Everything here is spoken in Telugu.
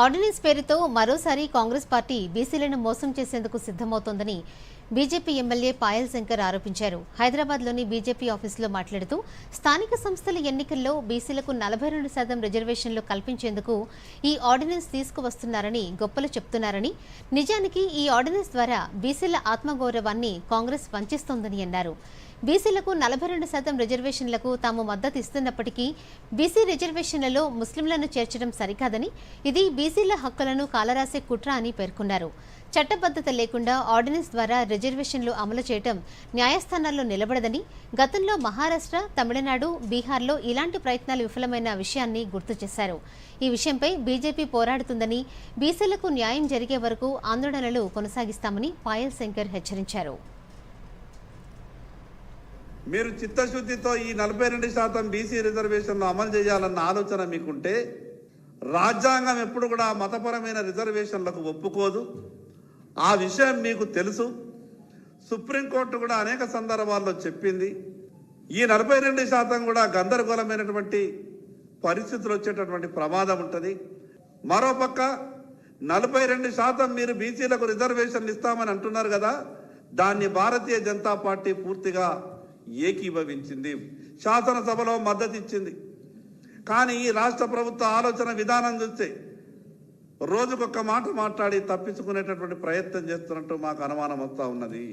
ఆర్డినెన్స్ పేరుతో మరోసారి కాంగ్రెస్ పార్టీ బీసీలను మోసం చేసేందుకు సిద్ధమవుతోందని బీజేపీ ఎమ్మెల్యే పాయల్ శంకర్ ఆరోపించారు. హైదరాబాద్లోని బీజేపీ ఆఫీసులో మాట్లాడుతూ స్థానిక సంస్థల ఎన్నికల్లో బీసీలకు నలభై రెండు శాతం రిజర్వేషన్లు కల్పించేందుకు ఈ ఆర్డినెన్స్ తీసుకువస్తున్నారని గొప్పలు చెప్తున్నారని నిజానికి ఈ ఆర్డినెన్స్ ద్వారా బీసీల ఆత్మగౌరవాన్ని కాంగ్రెస్ వంచిస్తోందని అన్నారు. బీసీలకు నలభై రెండు శాతం రిజర్వేషన్లకు తాము మద్దతు ఇస్తున్నప్పటికీ బీసీ రిజర్వేషన్లలో ముస్లింలను చేర్చడం సరికాదని ఇది బీసీల హక్కులను కాలరాసే కుట్ర అని పేర్కొన్నారు. చట్టబద్ధత లేకుండా ఆర్డినెన్స్ ద్వారా రిజర్వేషన్లు అమలు చేయటం న్యాయస్థానాల్లో నిలబడదని గతంలో మహారాష్ట్ర తమిళనాడు బీహార్లో ఇలాంటి ప్రయత్నాలు విఫలమైన విషయాన్ని గుర్తు చేశారు. ఈ విషయంపై బీజేపీ పోరాడుతుందని బీసీలకు న్యాయం జరిగే వరకు ఆందోళనలు కొనసాగిస్తామని పాయల్ శంకర్ హెచ్చరించారు. మీరు చిత్తశుద్ధితో ఈ నలభై రెండు శాతం బీసీ రిజర్వేషన్ను అమలు చేయాలన్న ఆలోచన మీకుంటే రాజ్యాంగం ఎప్పుడు కూడా మతపరమైన రిజర్వేషన్లకు ఒప్పుకోదు. ఆ విషయం మీకు తెలుసు. సుప్రీంకోర్టు కూడా అనేక సందర్భాల్లో చెప్పింది. ఈ నలభై రెండు శాతం కూడా గందరగోళమైనటువంటి పరిస్థితులు వచ్చేటటువంటి ప్రమాదం ఉంటుంది. మరోపక్క నలభై రెండు శాతం మీరు బీసీలకు రిజర్వేషన్లు ఇస్తామని అంటున్నారు కదా దాన్ని భారతీయ జనతా పార్టీ పూర్తిగా ఏకీభవించింది. శాసనసభలో మద్దతు ఇచ్చింది కానీ ఈ రాష్ట్ర ప్రభుత్వ ఆలోచన విధానం చూస్తే రోజుకొక మాట మాట్లాడి తప్పించుకునేటటువంటి ప్రయత్నం చేస్తున్నట్టు మాకు అనుమానం వస్తూ ఉన్నది.